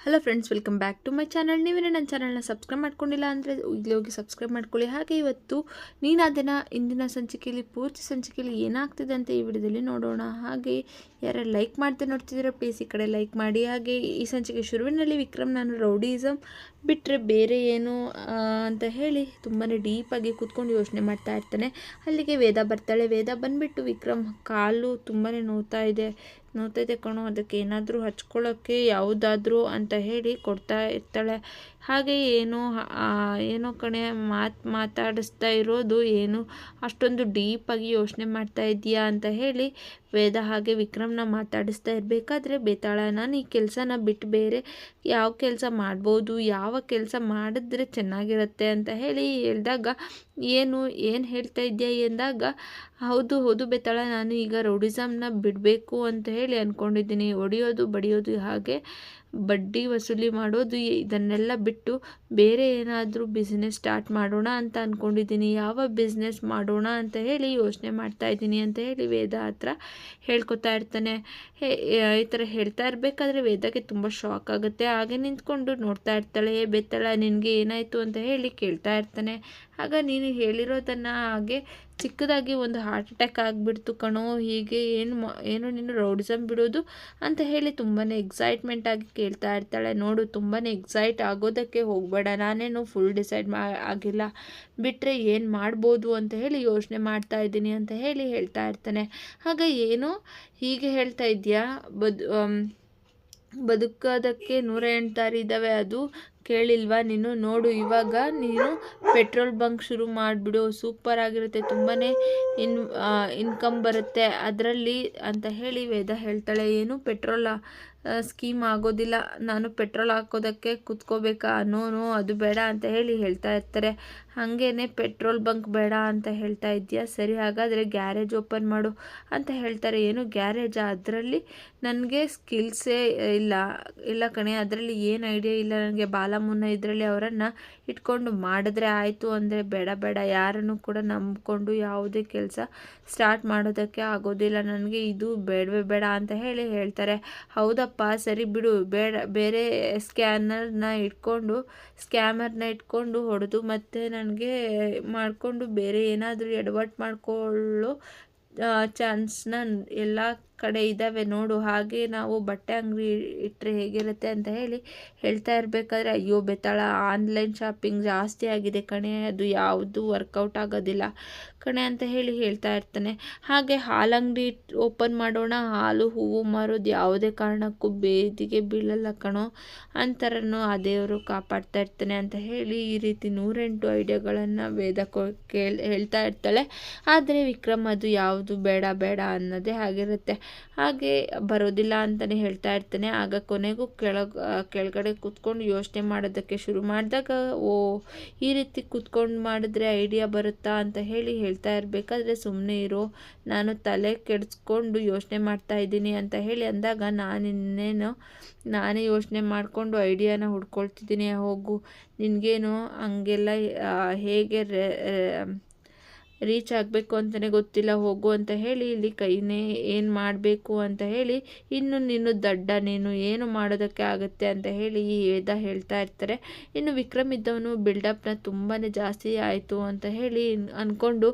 Hello friends welcome back to my channel ನೀವೇ ನನ್ನ ಚಾನಲ್ನ ಸಬ್ಸ್ಕ್ರೈಬ್ ಮಾಡ್ಕೊಂಡಿಲ್ಲ ಅಂದರೆ ಇಲ್ಲಿ ಹೋಗಿ ಸಬ್ಸ್ಕ್ರೈಬ್ ಮಾಡ್ಕೊಳ್ಳಿ. ಹಾಗೆ ಇವತ್ತು ನೀನಾದಿನ ಇಂದಿನ ಸಂಚಿಕೆಯಲ್ಲಿ, ಪೂರ್ತಿ ಸಂಚಿಕೆಯಲ್ಲಿ ಏನಾಗ್ತಿದೆ ಅಂತ ಈ ವಿಡಿಯೋದಲ್ಲಿ ನೋಡೋಣ. ಹಾಗೆ ಯಾರು ಲೈಕ್ ಮಾಡ್ತಾ ನೋಡ್ತಿದ್ದೀರಾ ಪ್ಲೀಸ್ ಈ ಕಡೆ ಲೈಕ್ ಮಾಡಿ. ಹಾಗೆ ಈ ಸಂಚಿಕೆ ಶುರುವಿನಲ್ಲಿ ವಿಕ್ರಮ್ ನಾನು ರೌಡಿಸಮ್ ಬಿಟ್ಟರೆ ಬೇರೆ ಏನು ಅಂತ ಹೇಳಿ ತುಂಬಾ ಡೀಪಾಗಿ ಕೂತ್ಕೊಂಡು ಯೋಚನೆ ಮಾಡ್ತಾ ಇರ್ತಾನೆ. ಅಲ್ಲಿಗೆ ವೇದ ಬರ್ತಾಳೆ. ವೇದ ಬಂದುಬಿಟ್ಟು ವಿಕ್ರಮ್ ಕಾಲು ತುಂಬಾ ನೋವ್ತಾ ಇದೆ. ಇದೆ ಕಣೋ, ಅದಕ್ಕೆ ಏನಾದರೂ ಹಚ್ಕೊಳ್ಳೋಕ್ಕೆ ಯಾವುದಾದ್ರೂ ಅಂತ ಹೇಳಿ ಕೊಡ್ತಾ ಇರ್ತಾಳೆ. ಹಾಗೆ ಏನು ಏನೋ ಕಣೆ, ಮಾತು, ಮಾತಾಡಿಸ್ತಾ ಇರೋದು ಏನು? ಅಷ್ಟೊಂದು ಡೀಪಾಗಿ ಯೋಚನೆ ಮಾಡ್ತಾ ಇದೀಯಾ ಅಂತ ಹೇಳಿ ವೇದ ಹಾಗೆ ವಿಕ್ರಮ್ನ ಮಾತಾಡಿಸ್ತಾ ಇರಬೇಕಾದ್ರೆ ಬೇತಾಳ ನಾನು ಈ ಕೆಲಸನ ಬಿಟ್ಟು ಬೇರೆ ಯಾವ ಕೆಲಸ ಮಾಡ್ಬೋದು? ಯಾವ ಕೆಲಸ ಮಾಡಿದ್ರೆ ಚೆನ್ನಾಗಿರುತ್ತೆ? ಅಂತ ಹೇಳಿ ಹೇಳಿದಾಗ, ಏನು ಏನು ಹೇಳ್ತಾ ಇದೆಯಾ ಎಂದಾಗ ಹೌದು ಹೌದು ಬೇತಾಳ ನಾನು ಈಗ ರೌಡಿಸಮ್ನ ಬಿಡಬೇಕು ಅಂತ ಹೇಳಿ ಅಂದ್ಕೊಂಡಿದ್ದೀನಿ ಹೊಡಿಯೋದು ಬಡಿಯೋದು ಹಾಗೆ ಬಡ್ಡಿ ವಸೂಲಿ ಮಾಡೋದು, ಇದನ್ನೆಲ್ಲ ಬಿಟ್ಟು ಬೇರೆ ಏನಾದರೂ ಬಿಸ್ನೆಸ್ ಸ್ಟಾರ್ಟ್ ಮಾಡೋಣ ಅಂತ ಅಂದ್ಕೊಂಡಿದ್ದೀನಿ ಯಾವ ಬಿಸ್ನೆಸ್ ಮಾಡೋಣ ಅಂತ ಹೇಳಿ ಯೋಚನೆ ಮಾಡ್ತಾ ಇದ್ದೀನಿ ಅಂತ ಹೇಳಿ ವೇದ ಹತ್ರ ಹೇಳ್ಕೊತಾ ಇರ್ತಾನೆ. ಈ ಥರ ಹೇಳ್ತಾ ಇರಬೇಕಾದ್ರೆ ವೇದಕ್ಕೆ ತುಂಬ ಶಾಕ್ ಆಗುತ್ತೆ. ಹಾಗೆ ನಿಂತ್ಕೊಂಡು ನೋಡ್ತಾ ಇರ್ತಾಳೆ, ಏ ಬೆತ್ತಳ, ನಿನಗೆ ಏನಾಯಿತು? ಅಂತ ಹೇಳಿ ಕೇಳ್ತಾ ಇರ್ತಾನೆ. ಆಗ ನೀನು ಹೇಳಿರೋದನ್ನು ಹಾಗೆ ಚಿಕ್ಕದಾಗಿ ಒಂದು ಹಾರ್ಟ್ ಅಟ್ಯಾಕ್ ಆಗಿಬಿಡ್ತು ಕಣೋ, ಹೀಗೆ ಏನು ಏನು ನೀನು ರೌಡಿಸಮ್ ಬಿಡೋದು ಅಂತ ಹೇಳಿ ತುಂಬಾ ಎಕ್ಸೈಟ್ಮೆಂಟ್ ಆಗಿ ಕೇಳ್ತಾ ಇರ್ತಾಳೆ. ನೋಡು ತುಂಬಾ ಎಕ್ಸೈಟ್ ಆಗೋದಕ್ಕೆ ಹೋಗಬೇಡ, ನಾನೇನು ಫುಲ್ ಡಿಸೈಡ್ ಮಾ, ಆಗಿಲ್ಲ. ಬಿಟ್ಟರೆ ಏನು ಮಾಡ್ಬೋದು ಅಂತ ಹೇಳಿ ಯೋಚನೆ ಮಾಡ್ತಾ ಇದ್ದೀನಿ ಅಂತ ಹೇಳಿ ಹೇಳ್ತಾ ಇರ್ತಾನೆ. ಆಗ ಏನು ಹೀಗೆ ಹೇಳ್ತಾ ಇದೆಯಾ, ಬದು ಬದುಕೋದಕ್ಕೆ ನೂರ ಎಂಟು ದಾರಿ ಇದ್ದಾವೆ, ಅದು ಕೇಳಿಲ್ವಾ ನೀನು? ನೋಡು, ಇವಾಗ ನೀನು ಪೆಟ್ರೋಲ್ ಬಂಕ್ ಶುರು ಮಾಡಿಬಿಡು. ಸೂಪರ್ ಆಗಿರುತ್ತೆ. ತುಂಬಾ ಇನ್ ಇನ್ಕಮ್ ಬರುತ್ತೆ. ಅದರಲ್ಲಿ ಅಂತ ಹೇಳಿ ವೇದ ಹೇಳ್ತಾಳೆ, ಏನು ಪೆಟ್ರೋಲ್ ಸ್ಕೀಮ್ ಆಗೋದಿಲ್ಲ. ನಾನು ಪೆಟ್ರೋಲ್ ಹಾಕೋದಕ್ಕೆ ಕುತ್ಕೋಬೇಕಾ? ನೋ ನೋ, ಅದು ಬೇಡ ಅಂತ ಹೇಳಿ ಹೇಳ್ತಾ ಇರ್ತಾರೆ. ಹಾಗೇನೆ, ಪೆಟ್ರೋಲ್ ಬಂಕ್ ಬೇಡ ಅಂತ ಹೇಳ್ತಾ ಇದೆಯಾ? ಸರಿ, ಹಾಗಾದರೆ ಗ್ಯಾರೇಜ್ ಓಪನ್ ಮಾಡು ಅಂತ ಹೇಳ್ತಾರೆ. ಏನು ಗ್ಯಾರೇಜಾ? ಅದರಲ್ಲಿ ನನಗೆ ಸ್ಕಿಲ್ಸೇ ಇಲ್ಲ. ಇಲ್ಲ ಕಣೆ, ಅದರಲ್ಲಿ ಏನು ಐಡಿಯಾ ಇಲ್ಲ. ನನಗೆ ಬಾಲಮುನ್ನ ಇದರಲ್ಲಿ ಅವರನ್ನು ಇಟ್ಕೊಂಡು ಮಾಡಿದ್ರೆ ಆಯಿತು ಅಂದರೆ ಬೇಡ ಬೇಡ. ಯಾರನ್ನು ಕೂಡ ನಂಬಿಕೊಂಡು ಯಾವುದೇ ಕೆಲಸ ಸ್ಟಾರ್ಟ್ ಮಾಡೋದಕ್ಕೆ ಆಗೋದಿಲ್ಲ. ನನಗೆ ಇದು ಬೇಡವೇ ಬೇಡ ಅಂತ ಹೇಳಿ ಹೇಳ್ತಾರೆ. ಹೌದಪ್ಪ, ಸರಿ ಬಿಡು. ಬೇಡ, ಬೇರೆ ಸ್ಕ್ಯಾನರ್ನ ಇಟ್ಕೊಂಡು, ಸ್ಕ್ಯಾಮರ್ನ ಇಟ್ಕೊಂಡು ಹೊಡೆದು ಮತ್ತೆ ನನಗೆ ಮಾಡಿಕೊಂಡು ಬೇರೆ ಏನಾದರೂ ಎಡವಟ್ಟು ಮಾಡಿಕೊಳ್ಳೋ ಚಾನ್ಸ್ನ ಎಲ್ಲ ಕಡೆ ಇದ್ದಾವೆ ನೋಡು, ಹಾಗೆ ನಾವು ಬಟ್ಟೆ ಅಂಗಡಿ ಇಟ್ಟರೆ ಹೇಗಿರುತ್ತೆ ಅಂತ ಹೇಳಿ ಹೇಳ್ತಾ ಇರಬೇಕಾದ್ರೆ, ಅಯ್ಯೋ ಬೆತ್ತಾಳ, ಆನ್ಲೈನ್ ಶಾಪಿಂಗ್ ಜಾಸ್ತಿ ಆಗಿದೆ ಕಣೆ, ಅದು ಯಾವುದು ವರ್ಕೌಟ್ ಆಗೋದಿಲ್ಲ. ಕಣೆ ಅಂತ ಹೇಳಿ ಹೇಳ್ತಾ ಇರ್ತಾನೆ. ಹಾಗೆ ಹಾಲಂಗಡಿ ಓಪನ್ ಮಾಡೋಣ, ಹಾಲು ಹೂವು ಮಾರೋದು ಯಾವುದೇ ಕಾರಣಕ್ಕೂ ಬೇದಿಗೆ ಬೀಳಲ್ಲ ಕಣೋ. ಅಂತರನ್ನು ಆ ದೇವರು ಕಾಪಾಡ್ತಾ ಇರ್ತಾನೆ ಅಂತ ಹೇಳಿ ಈ ರೀತಿ ನೂರೆಂಟು ಐಡಿಯಾಗಳನ್ನು ವೇದ ಕೇಳ್ ಹೇಳ್ತಾ ಇರ್ತಾಳೆ. ಆದರೆ ವಿಕ್ರಮ್ ಅದು ಯಾವುದು ಬೇಡ ಬೇಡ ಅನ್ನೋದೇ ಆಗಿರುತ್ತೆ. ಹಾಗೆ ಬರೋದಿಲ್ಲ ಅಂತಲೇ ಹೇಳ್ತಾ ಇರ್ತಾನೆ. ಆಗ ಕೊನೆಗೂ ಕೆಳ ಕೆಳಗಡೆ ಕೂತ್ಕೊಂಡು ಯೋಚನೆ ಮಾಡೋದಕ್ಕೆ ಶುರು ಮಾಡಿದಾಗ, ಓ, ಈ ರೀತಿ ಕೂತ್ಕೊಂಡು ಮಾಡಿದ್ರೆ ಐಡಿಯಾ ಬರುತ್ತಾ ಅಂತ ಹೇಳಿ ಹೇಳ್ತಾ ಇರಬೇಕಾದ್ರೆ ಸುಮ್ಮನೆ ಇರೋ. ನಾನು ತಲೆ ಕೆಡಿಸ್ಕೊಂಡು ಯೋಚನೆ ಮಾಡ್ತಾ ಇದ್ದೀನಿ ಅಂತ ಹೇಳಿ ಅಂದಾಗ ನಾನು ಇನ್ನೇನು, ನಾನೇ ಯೋಚನೆ ಮಾಡಿಕೊಂಡು ಐಡಿಯಾನ ಹುಡ್ಕೊಳ್ತಿದ್ದೀನಿ. ಹೋಗು. ನಿನಗೇನು ಹಂಗೆಲ್ಲ ಹೇಗೆ ರೀಚ್ ಆಗಬೇಕು ಅಂತಲೇ ಗೊತ್ತಿಲ್ಲ, ಹೋಗು ಅಂತ ಹೇಳಿ, ಇಲ್ಲಿ ಕೈನೇ ಏನು ಮಾಡಬೇಕು ಅಂತ ಹೇಳಿ, ಇನ್ನು ನೀನು ದಡ್ಡ, ನೀನು ಏನು ಮಾಡೋದಕ್ಕೆ ಆಗುತ್ತೆ ಅಂತ ಹೇಳಿ ಈ ವೇದ ಹೇಳ್ತಾ ಇರ್ತಾರೆ. ಇನ್ನು ವಿಕ್ರಮ್ ಇದ್ದವನು ಬಿಲ್ಡಪ್ನ ತುಂಬಾ ಜಾಸ್ತಿ ಆಯಿತು ಅಂತ ಹೇಳಿ ಅಂದ್ಕೊಂಡು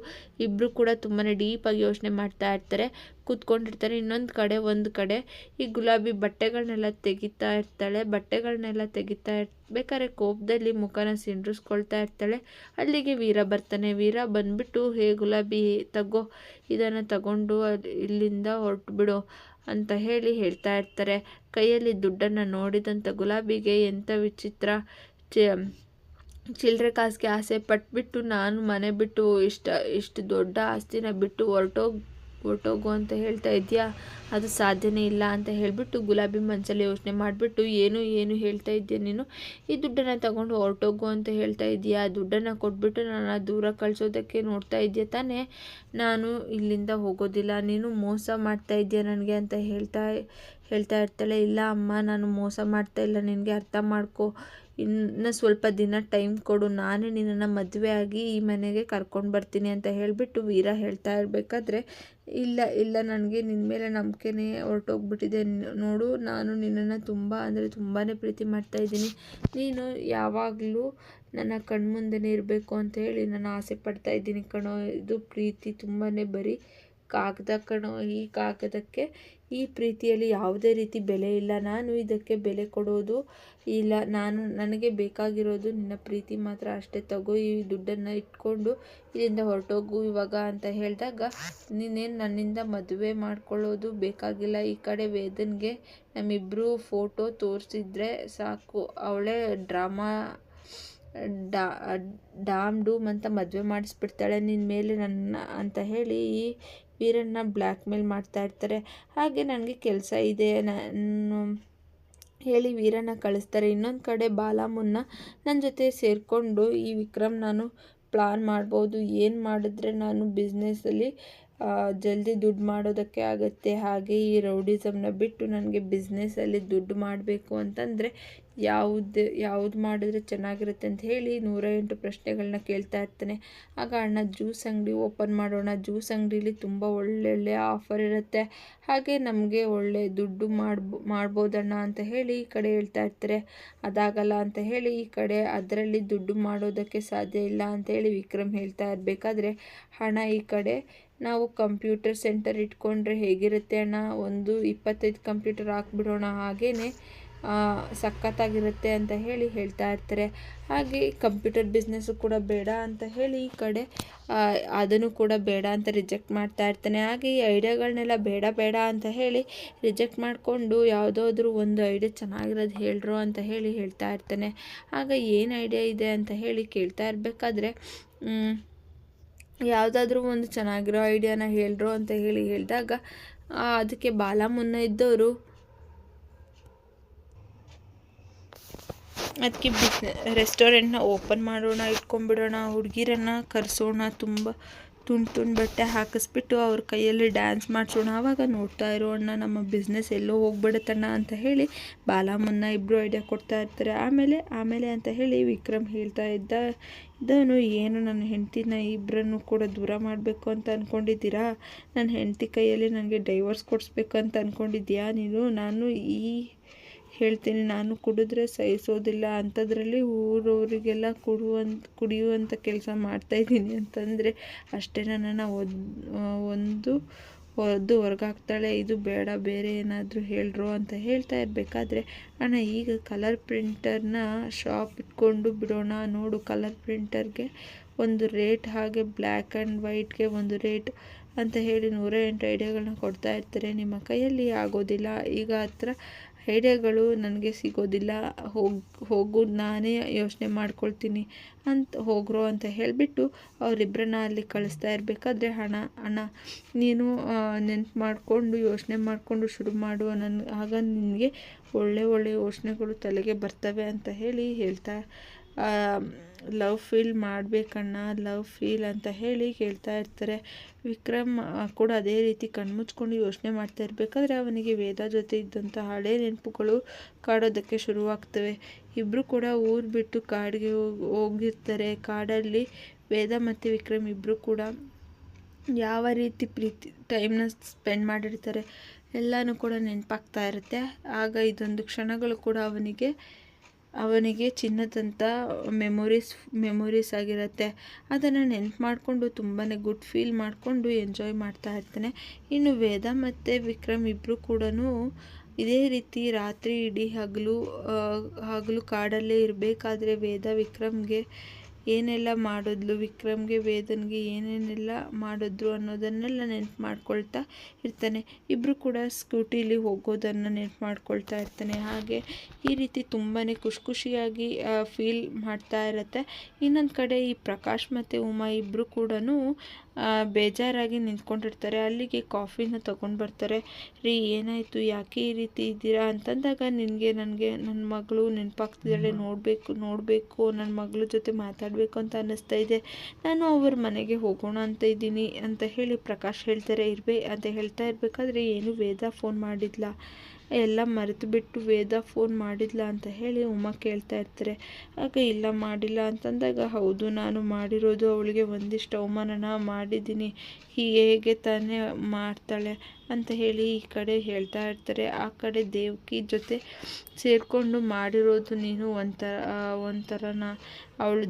ಇಬ್ಬರು ಕೂಡ ತುಂಬಾ ಡೀಪಾಗಿ ಯೋಚನೆ ಮಾಡ್ತಾ ಇರ್ತಾರೆ. ಕೂತ್ಕೊಂಡಿರ್ತಾರೆ. ಇನ್ನೊಂದು ಕಡೆ, ಒಂದು ಕಡೆ ಈ ಗುಲಾಬಿ ಬಟ್ಟೆಗಳನ್ನೆಲ್ಲ ತೆಗಿತಾ ಇರ್ತಾಳೆ. ಬಟ್ಟೆಗಳನ್ನೆಲ್ಲ ತೆಗಿತಾ ಇರ್ಬೇಕಾದ್ರೆ ಕೋಪದಲ್ಲಿ ಮುಖನ ಸಿಂಡ್ರಿಸ್ಕೊಳ್ತಾ ಇರ್ತಾಳೆ. ಅಲ್ಲಿಗೆ ವೀರ ಬರ್ತಾನೆ. ವೀರ ಬಂದ್ಬಿಟ್ಟು, ಹೇ ಗುಲಾಬಿ, ತಗೋ, ಇದನ್ನು ತಗೊಂಡು ಇಲ್ಲಿಂದ ಹೊರಟು ಬಿಡು ಅಂತ ಹೇಳಿ ಹೇಳ್ತಾ ಇರ್ತಾರೆ. ಕೈಯಲ್ಲಿ ದುಡ್ಡನ್ನು ನೋಡಿದಂಥ ಗುಲಾಬಿಗೆ ಎಂಥ ವಿಚಿತ್ರ ಚ ಚಿಲ್ಲರೆ ಕಾಸಿಗೆ ಆಸೆ ಪಟ್ಬಿಟ್ಟು ನಾನು ಮನೆ ಬಿಟ್ಟು ಇಷ್ಟ, ಇಷ್ಟು ದೊಡ್ಡ ಆಸ್ತಿನ ಬಿಟ್ಟು ಹೊರಟೋಗಿ ಹೊರಟೋಗು ಅಂತ ಹೇಳ್ತಾ ಇದೆಯಾ? ಅದು ಸಾಧ್ಯನೇ ಇಲ್ಲ ಅಂತ ಹೇಳಿಬಿಟ್ಟು ಗುಲಾಬಿ ಮನಸ್ಸಲ್ಲಿ ಯೋಚನೆ ಮಾಡಿಬಿಟ್ಟು ಏನು ಏನು ಹೇಳ್ತಾ ಇದ್ದೀಯ ನೀನು? ಈ ದುಡ್ಡನ್ನು ತಗೊಂಡು ಹೊರಟೋಗು ಅಂತ ಹೇಳ್ತಾ ಇದೆಯಾ? ದುಡ್ಡನ್ನು ಕೊಟ್ಬಿಟ್ಟು ನಾನು ದೂರ ಕಳಿಸೋದಕ್ಕೆ ನೋಡ್ತಾ ಇದೆಯಾ ತಾನೇ? ನಾನು ಇಲ್ಲಿಂದ ಹೋಗೋದಿಲ್ಲ. ನೀನು ಮೋಸ ಮಾಡ್ತಾ ಇದೆಯಾ ನನಗೆ ಅಂತ ಹೇಳ್ತಾ ಹೇಳ್ತಾ ಇರ್ತಾಳೆ. ಇಲ್ಲ ಅಮ್ಮ, ನಾನು ಮೋಸ ಮಾಡ್ತಾ ಇಲ್ಲ. ನಿನಗೆ ಅರ್ಥ ಮಾಡ್ಕೊ. ಇನ್ನು ಸ್ವಲ್ಪ ದಿನ ಟೈಮ್ ಕೊಡು. ನಾನೇ ನಿನ್ನನ್ನು ಮದುವೆ ಆಗಿ ಈ ಮನೆಗೆ ಕರ್ಕೊಂಡು ಬರ್ತೀನಿ ಅಂತ ಹೇಳಿಬಿಟ್ಟು ವೀರ ಹೇಳ್ತಾ ಇರಬೇಕಾದ್ರೆ, ಇಲ್ಲ ಇಲ್ಲ, ನನಗೆ ನಿನ್ನ ಮೇಲೆ ನಂಬಿಕೆನೇ ಹೊರಟೋಗ್ಬಿಟ್ಟಿದೆ. ನೋಡು, ನಾನು ನಿನ್ನನ್ನು ತುಂಬ, ಅಂದರೆ ತುಂಬಾ ಪ್ರೀತಿ ಮಾಡ್ತಾ ಇದ್ದೀನಿ. ನೀನು ಯಾವಾಗಲೂ ನನ್ನ ಕಣ್ಮುಂದೆನೇ ಇರಬೇಕು ಅಂತ ಹೇಳಿ ನಾನು ಆಸೆ ಪಡ್ತಾ ಇದ್ದೀನಿ ಕಣೋ. ಇದು ಪ್ರೀತಿ ತುಂಬಾ ಬರೀ ಕಾಗದ ಕಣೋ, ಈ ಕಾಗದಕ್ಕೆ ಈ ಪ್ರೀತಿಯಲ್ಲಿ ಯಾವುದೇ ರೀತಿ ಬೆಲೆ ಇಲ್ಲ. ನಾನು ಇದಕ್ಕೆ ಬೆಲೆ ಕೊಡೋದು ಇಲ್ಲ. ನಾನು, ನನಗೆ ಬೇಕಾಗಿರೋದು ನಿನ್ನ ಪ್ರೀತಿ ಮಾತ್ರ ಅಷ್ಟೇ. ತಗೋ ಈ ದುಡ್ಡನ್ನು ಇಟ್ಕೊಂಡು ಇಲ್ಲಿಂದ ಹೊರಟೋಗು ಇವಾಗ ಅಂತ ಹೇಳಿದಾಗ ನೀನೇನು ನನ್ನಿಂದ ಮದುವೆ ಮಾಡ್ಕೊಳ್ಳೋದು ಬೇಕಾಗಿಲ್ಲ. ಈ ಕಡೆ ವೇದನ್ಗೆ ನಮ್ಮಿಬ್ಬರು ಫೋಟೋ ತೋರಿಸಿದ್ರೆ ಸಾಕು. ಅವಳೇ ಡ್ರಾಮಾ, ಡಾ, ಡಾಮ್ ಡೂಮ್ ಅಂತ ಮದುವೆ ಮಾಡಿಸ್ಬಿಡ್ತಾಳೆ. ನಿನ್ನ ಮೇಲೆ ನನ್ನ ಅಂತ ಹೇಳಿ ಈ ವೀರನ್ನ ಬ್ಲ್ಯಾಕ್ ಮೇಲ್ ಮಾಡ್ತಾ ಇರ್ತಾರೆ. ಹಾಗೆ ನನಗೆ ಕೆಲಸ ಇದೆ. ನಾನು ಹೇಳಿ ವೀರಣ್ಣ ಕಳಿಸ್ತಾರೆ. ಇನ್ನೊಂದು ಕಡೆ ಬಾಲಮ್ಮನ್ನ ನನ್ನ ಜೊತೆ ಸೇರಿಕೊಂಡು ಈ ವಿಕ್ರಮ್ ನಾನು ಪ್ಲಾನ್ ಮಾಡ್ಬೋದು. ಏನು ಮಾಡಿದ್ರೆ ನಾನು ಬಿಸ್ನೆಸ್ಸಲ್ಲಿ ಜಲ್ದಿ ದುಡ್ಡು ಮಾಡೋದಕ್ಕೆ ಆಗುತ್ತೆ. ಹಾಗೆ ಈ ರೌಡಿಸಮ್ನ ಬಿಟ್ಟು ನನಗೆ ಬಿಸ್ನೆಸ್ಸಲ್ಲಿ ದುಡ್ಡು ಮಾಡಬೇಕು ಅಂತಂದರೆ ಯಾವುದು ಯಾವುದು ಮಾಡಿದ್ರೆ ಚೆನ್ನಾಗಿರುತ್ತೆ ಅಂತ ಹೇಳಿ ನೂರ ಎಂಟು ಪ್ರಶ್ನೆಗಳನ್ನ ಕೇಳ್ತಾ ಇರ್ತಾನೆ. ಆಗ ಅಣ್ಣ ಜ್ಯೂಸ್ ಅಂಗಡಿ ಓಪನ್ ಮಾಡೋಣ. ಜ್ಯೂಸ್ ಅಂಗಡೀಲಿ ತುಂಬ ಒಳ್ಳೊಳ್ಳೆ ಆಫರ್ ಇರುತ್ತೆ. ಹಾಗೆ ನಮಗೆ ಒಳ್ಳೆ ದುಡ್ಡು ಮಾಡ್ಬೋ, ಮಾಡ್ಬೋದಣ್ಣ ಅಂತ ಹೇಳಿ ಈ ಕಡೆ ಹೇಳ್ತಾ ಇರ್ತಾರೆ. ಅದಾಗಲ್ಲ ಅಂತ ಹೇಳಿ ಈ ಕಡೆ ಅದರಲ್ಲಿ ದುಡ್ಡು ಮಾಡೋದಕ್ಕೆ ಸಾಧ್ಯ ಇಲ್ಲ ಅಂತ ಹೇಳಿ ವಿಕ್ರಮ್ ಹೇಳ್ತಾ ಇರಬೇಕಾದ್ರೆ ಹಣ ಈ ಕಡೆ ನಾವು ಕಂಪ್ಯೂಟರ್ ಸೆಂಟರ್ ಇಟ್ಕೊಂಡ್ರೆ ಹೇಗಿರುತ್ತೆ ಅಣ್ಣ? ಒಂದು ಇಪ್ಪತ್ತೈದು ಕಂಪ್ಯೂಟರ್ ಹಾಕ್ಬಿಡೋಣ ಹಾಗೆಯೇ ಸಖತ್ತಾಗಿರುತ್ತೆ ಅಂತ ಹೇಳಿ ಹೇಳ್ತಾ ಇರ್ತಾರೆ. ಹಾಗೆ ಕಂಪ್ಯೂಟರ್ ಬಿಸ್ನೆಸ್ಸು ಕೂಡ ಬೇಡ ಅಂತ ಹೇಳಿ ಈ ಕಡೆ ಅದನ್ನು ಕೂಡ ಬೇಡ ಅಂತ ರಿಜೆಕ್ಟ್ ಮಾಡ್ತಾ ಇರ್ತಾನೆ. ಹಾಗೆ ಈ ಐಡಿಯಾಗಳನ್ನೆಲ್ಲ ಬೇಡ ಬೇಡ ಅಂತ ಹೇಳಿ ರಿಜೆಕ್ಟ್ ಮಾಡಿಕೊಂಡು ಯಾವುದಾದ್ರೂ ಒಂದು ಐಡಿಯಾ ಚೆನ್ನಾಗಿರೋದು ಹೇಳ್ರು ಅಂತ ಹೇಳಿ ಹೇಳ್ತಾ ಇರ್ತಾನೆ. ಆಗ ಏನು ಐಡಿಯಾ ಇದೆ ಅಂತ ಹೇಳಿ ಕೇಳ್ತಾ ಇರಬೇಕಾದ್ರೆ ಯಾವುದಾದ್ರೂ ಒಂದು ಚೆನ್ನಾಗಿರೋ ಐಡಿಯಾನ ಹೇಳ್ರು ಅಂತ ಹೇಳಿ ಹೇಳಿದಾಗ ಅದಕ್ಕೆ ಬಾಲ ಮುನ್ನ ಇದ್ದವರು ಅದಕ್ಕೆ ಬಿಸ್ನೆ ರೆಸ್ಟೋರೆಂಟ್ನ ಓಪನ್ ಮಾಡೋಣ, ಇಟ್ಕೊಂಡ್ಬಿಡೋಣ, ಹುಡುಗಿರನ್ನ ಕರೆಸೋಣ, ತುಂಬ ತುಂಡು ತುಂಡು ಬಟ್ಟೆ ಹಾಕಿಸ್ಬಿಟ್ಟು ಅವ್ರ ಕೈಯಲ್ಲಿ ಡ್ಯಾನ್ಸ್ ಮಾಡಿಸೋಣ. ಆವಾಗ ನೋಡ್ತಾ ಇರೋ, ಅಣ್ಣ, ನಮ್ಮ ಬಿಸ್ನೆಸ್ ಎಲ್ಲೋ ಹೋಗ್ಬಿಡುತ್ತಣ್ಣ ಅಂತ ಹೇಳಿ ಬಾಲಮ್ಮನ್ನ ಇಬ್ಬರು ಐಡಿಯಾ ಕೊಡ್ತಾ ಇರ್ತಾರೆ. ಆಮೇಲೆ ಆಮೇಲೆ ಅಂತ ಹೇಳಿ ವಿಕ್ರಮ್ ಹೇಳ್ತಾ ಇದ್ದ ಇದನ್ನು ಏನು, ನನ್ನ ಹೆಂಡ್ತಿನ ಇಬ್ಬರನ್ನು ಕೂಡ ದೂರ ಮಾಡಬೇಕು ಅಂತ ಅಂದ್ಕೊಂಡಿದ್ದೀರಾ ನನ್ನ ಹೆಂಡತಿ ಕೈಯಲ್ಲಿ ನನಗೆ ಡೈವರ್ಸ್ ಕೊಡಿಸ್ಬೇಕು ಅಂತ ಅಂದ್ಕೊಂಡಿದ್ಯಾ ನೀನು? ನಾನು ಈ ಹೇಳ್ತೀನಿ, ನಾನು ಕುಡಿದ್ರೆ ಸಹಿಸೋದಿಲ್ಲ ಅಂಥದ್ರಲ್ಲಿ ಊರವರಿಗೆಲ್ಲ ಕುಡುವಂತ ಕುಡಿಯುವಂಥ ಕೆಲಸ ಮಾಡ್ತಾಯಿದ್ದೀನಿ ಅಂತಂದರೆ ಅಷ್ಟೇ ನನ್ನನ್ನು ಒಂದು ಒದ್ದು ಹೊರ್ಗಾಕ್ತಾಳೆ, ಇದು ಬೇಡ, ಬೇರೆ ಏನಾದರೂ ಹೇಳ್ರು ಅಂತ ಹೇಳ್ತಾ ಇರಬೇಕಾದ್ರೆ, ಅಣ್ಣ ಈಗ ಕಲರ್ ಪ್ರಿಂಟರ್ನ ಶಾಪ್ ಇಟ್ಕೊಂಡು ಬಿಡೋಣ ನೋಡು ಕಲರ್ ಪ್ರಿಂಟರ್ಗೆ ಒಂದು ರೇಟ್ ಹಾಗೆ ಬ್ಲ್ಯಾಕ್ ಆ್ಯಂಡ್ ವೈಟ್ಗೆ ಒಂದು ರೇಟ್ ಅಂತ ಹೇಳಿ ನೂರ ಎಂಟು ಐಡಿಯಾಗಳನ್ನ ಕೊಡ್ತಾ ಇರ್ತಾರೆ. ನಿಮ್ಮ ಕೈಯಲ್ಲಿ ಆಗೋದಿಲ್ಲ. ಈಗ ಹತ್ರ ಐಡಿಯಾಗಳು ನನಗೆ ಸಿಗೋದಿಲ್ಲ. ಹೋಗಿ, ಹೋಗು, ನಾನೇ ಯೋಚನೆ ಮಾಡ್ಕೊಳ್ತೀನಿ ಅಂತ ಹೋಗ್ರೋ ಅಂತ ಹೇಳಿಬಿಟ್ಟು ಅವರಿಬ್ಬರನ್ನ ಅಲ್ಲಿ ಕಳಿಸ್ತಾ ಇರಬೇಕಾದ್ರೆ ಹಣ ಹಣ. ನೀನು ನೆನ್ಪು ಮಾಡಿಕೊಂಡು, ಯೋಚನೆ ಮಾಡಿಕೊಂಡು ಶುರು ಮಾಡುವ ನನ್ನ ಆಗ ನಿನಗೆ ಒಳ್ಳೆ ಒಳ್ಳೆ ಯೋಚನೆಗಳು ತಲೆಗೆ ಬರ್ತವೆ ಅಂತ ಹೇಳಿ ಹೇಳ್ತಾ ಲವ್ ಫೀಲ್ ಮಾಡಬೇಕಣ್ಣ ಲವ್ ಫೀಲ್ ಅಂತ ಹೇಳಿ ಕೇಳ್ತಾ ಇರ್ತಾರೆ. ವಿಕ್ರಮ್ ಕೂಡ ಅದೇ ರೀತಿ ಕಣ್ಮುಚ್ಕೊಂಡು ಯೋಚನೆ ಮಾಡ್ತಾ ಇರಬೇಕಾದ್ರೆ ಅವನಿಗೆ ವೇದ ಜೊತೆ ಇದ್ದಂಥ ಹಳೆ ನೆನಪುಗಳು ಕಾಡೋದಕ್ಕೆ ಶುರುವಾಗ್ತವೆ. ಇಬ್ಬರು ಕೂಡ ಊರು ಬಿಟ್ಟು ಕಾಡಿಗೆ ಹೋಗಿ, ಹೋಗಿರ್ತಾರೆ. ಕಾಡಲ್ಲಿ ವೇದ ಮತ್ತು ವಿಕ್ರಮ್ ಇಬ್ಬರು ಕೂಡ ಯಾವ ರೀತಿ ಪ್ರೀತಿ ಟೈಮ್ನ ಸ್ಪೆಂಡ್ ಮಾಡಿರ್ತಾರೆ ಎಲ್ಲನೂ ಕೂಡ ನೆನಪಾಗ್ತಾ ಇರುತ್ತೆ. ಆಗ ಇದೊಂದು ಕ್ಷಣಗಳು ಕೂಡ ಅವನಿಗೆ ಅವನಿಗೆ ಚಿನ್ನದಂಥ ಮೆಮೊರೀಸ್ ಮೆಮೊರೀಸ್ ಆಗಿರುತ್ತೆ. ಅದನ್ನು ನೆನ್ಪು ಮಾಡಿಕೊಂಡು ತುಂಬಾ ಗುಡ್ ಫೀಲ್ ಮಾಡಿಕೊಂಡು ಎಂಜಾಯ್ ಮಾಡ್ತಾ ಇರ್ತಾನೆ. ಇನ್ನು ವೇದ ಮತ್ತು ವಿಕ್ರಮ್ ಇಬ್ಬರು ಕೂಡ ಇದೇ ರೀತಿ ರಾತ್ರಿ ಇಡೀ ಹಗಲು ಹಗಲು ಕಾಡಲ್ಲೇ ಇರಬೇಕಾದ್ರೆ ವೇದ ವಿಕ್ರಮ್ಗೆ ಏನೆಲ್ಲ ಮಾಡಿದ್ಲು, ವಿಕ್ರಮ್ಗೆ, ವೇದನ್ಗೆ ಏನೇನೆಲ್ಲ ಮಾಡಿದ್ರು ಅನ್ನೋದನ್ನೆಲ್ಲ ನೆನಪು ಮಾಡ್ಕೊಳ್ತಾ ಇರ್ತಾನೆ. ಇಬ್ಬರು ಕೂಡ ಸ್ಕೂಟಿಲಿ ಹೋಗೋದನ್ನು ನೆನಪು ಮಾಡ್ಕೊಳ್ತಾ ಇರ್ತಾನೆ. ಹಾಗೆ ಈ ರೀತಿ ತುಂಬಾ ಖುಷಿ ಖುಷಿಯಾಗಿ ಫೀಲ್ ಮಾಡ್ತಾ ಇರುತ್ತೆ. ಇನ್ನೊಂದು ಕಡೆ ಈ ಪ್ರಕಾಶ್ ಮತ್ತು ಉಮಾ ಇಬ್ಬರು ಕೂಡ ಬೇಜಾರಾಗಿ ನಿಂತ್ಕೊಂಡಿರ್ತಾರೆ. ಅಲ್ಲಿಗೆ ಕಾಫಿನ ತಗೊಂಡು ಬರ್ತಾರೆ. ರೀ ಏನಾಯಿತು? ಯಾಕೆ ಈ ರೀತಿ ಇದ್ದೀರಾ? ಅಂತಂದಾಗ ನಿನಗೆ ನನಗೆ ನನ್ನ ಮಗಳು ನೆನಪಾಗ್ತಿದ್ದಾಳೆ. ನೋಡಬೇಕು ನೋಡಬೇಕು ನನ್ನ ಮಗಳ ಜೊತೆ ಮಾತಾಡಬೇಕು ಅಂತ ಅನ್ನಿಸ್ತಾ ಇದೆ. ನಾನು ಅವ್ರ ಮನೆಗೆ ಹೋಗೋಣ ಅಂತ ಇದ್ದೀನಿ ಅಂತ ಹೇಳಿ ಪ್ರಕಾಶ್ ಹೇಳ್ತಾರೆ. ಇರಬೇ ಅಂತ ಹೇಳ್ತಾ ಇರಬೇಕಾದ್ರೆ ಏನು ವೇದ ಫೋನ್ ಮಾಡಿದ್ಲ? ಎಲ್ಲ ಮರೆತು ಬಿಟ್ಟು ವೇದ ಫೋನ್ ಮಾಡಿದ್ಲಾ ಅಂತ ಹೇಳಿ ಉಮಾ ಕೇಳ್ತಾ ಇರ್ತಾರೆ. ಆಗ ಇಲ್ಲ ಮಾಡಿಲ್ಲ ಅಂತಂದಾಗ, ಹೌದು, ನಾನು ಮಾಡಿರೋದು ಅವಳಿಗೆ ಒಂದಿಷ್ಟು ಅವಮಾನನ ಮಾಡಿದ್ದೀನಿ. ಹೇಗೆ ತಾನೇ ಮಾಡ್ತಾಳೆ ಅಂತ ಹೇಳಿ ಈ ಕಡೆ ಹೇಳ್ತಾ ಇರ್ತಾರೆ. ಆ ಕಡೆ ದೇವಕಿ ಜೊತೆ ಸೇರಿಕೊಂಡು ಮಾಡಿರೋದು ನೀನು ಒಂಥರ ಒಂಥರನ. ಅವಳು,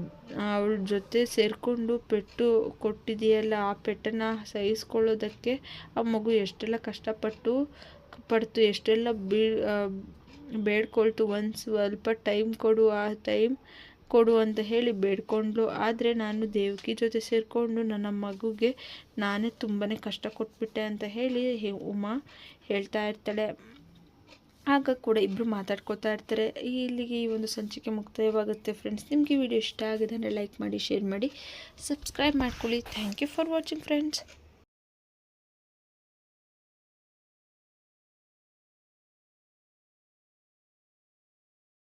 ಅವಳ ಜೊತೆ ಸೇರಿಕೊಂಡು ಪೆಟ್ಟು ಕೊಟ್ಟಿದೆಯಲ್ಲ ಆ ಪೆಟ್ಟನ್ನು ಸಹಿಸ್ಕೊಳ್ಳೋದಕ್ಕೆ ಆ ಮಗು ಎಷ್ಟೆಲ್ಲ ಕಷ್ಟಪಟ್ಟು ಪಡ್ತು ಎಷ್ಟೆಲ್ಲ ಬೀ ಬೇಡ್ಕೊಳ್ತು, ಒಂದು ಸ್ವಲ್ಪ ಟೈಮ್ ಕೊಡು, ಆ ಟೈಮ್ ಕೊಡು ಅಂತ ಹೇಳಿ ಬೇಡ್ಕೊಂಡ್ಲು. ಆದರೆ ನಾನು ದೇವಕಿ ಜೊತೆ ಸೇರಿಕೊಂಡು ನನ್ನ ಮಗುಗೆ ನಾನೇ ತುಂಬಾ ಕಷ್ಟ ಕೊಟ್ಬಿಟ್ಟೆ ಅಂತ ಹೇಳಿ ಉಮಾ ಹೇಳ್ತಾ ಇರ್ತಾಳೆ. ಆಗ ಕೂಡ ಇಬ್ಬರು ಮಾತಾಡ್ಕೋತಾ ಇರ್ತಾರೆ. ಇಲ್ಲಿಗೆ ಈ ಒಂದು ಸಂಚಿಕೆ ಮುಕ್ತಾಯವಾಗುತ್ತೆ ಫ್ರೆಂಡ್ಸ್ ನಿಮಗೆ ವಿಡಿಯೋ ಇಷ್ಟ ಆಗಿದೆ ಅಂದರೆ ಲೈಕ್ ಮಾಡಿ ಶೇರ್ ಮಾಡಿ ಸಬ್ಸ್ಕ್ರೈಬ್ ಮಾಡ್ಕೊಳ್ಳಿ. Thank you for watching friends